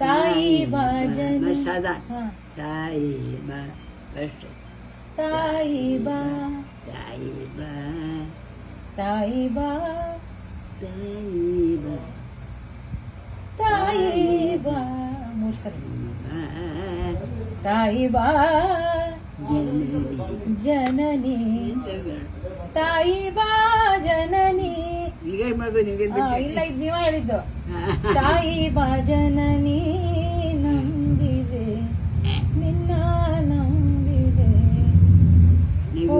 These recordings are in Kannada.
തായി ഭജന. സദാ സായി തായി ബാ തായി ബാ തായി ബാ തായി ബാ തായി ബാ തായി ബാ ജനനി. ജനനി. ತಾಯಿ ಬಾ ಜನನಿ ಜನನಿ ತಾಯಿ ಬಾ ಜನನಿ ಈಗ ಮಗು ನಿಮಗೆ ಆ, ಇಲ್ಲ ಇದು ನೀವ ಹೇಳಿದ್ದು. ತಾಯಿ ಬಾ ಜನನಿ ನಂಬಿದೆ ನಿನ್ನ ನಂಬಿದೆ. ನೀವು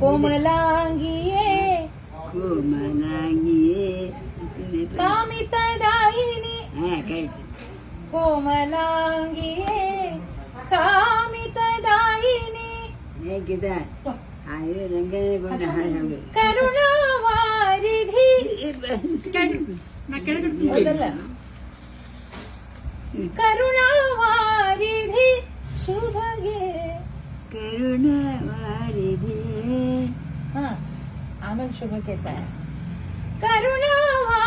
ಕೋಮಲಾಂಗಿಯೇ ಕೋಮಲಾಂಗಿಯೇ ಕಾಮಿತದಾಯಿನಿ ಹಾ ಕರೆಕ್ಟ್ ಕೋಮಲಾಂಗಿಯೇ ಕಾಮಿತದಾಯಿನಿ ಹೇಗಿದೆ? ಆಯು ರಂಗನೇ ಬಂದ ಹಾಡು ಹೌದಲ್ಲ ಕರುಣಾವಾರಿಧಿ ಶುಭಗೆ ಕರುಣವಾರಿದೆ ಹಾ ಆಮೇಲೆ ಶುಭಕ್ಕೆ ತ ಕರುಣಾವಾರಿಧಿಯೇ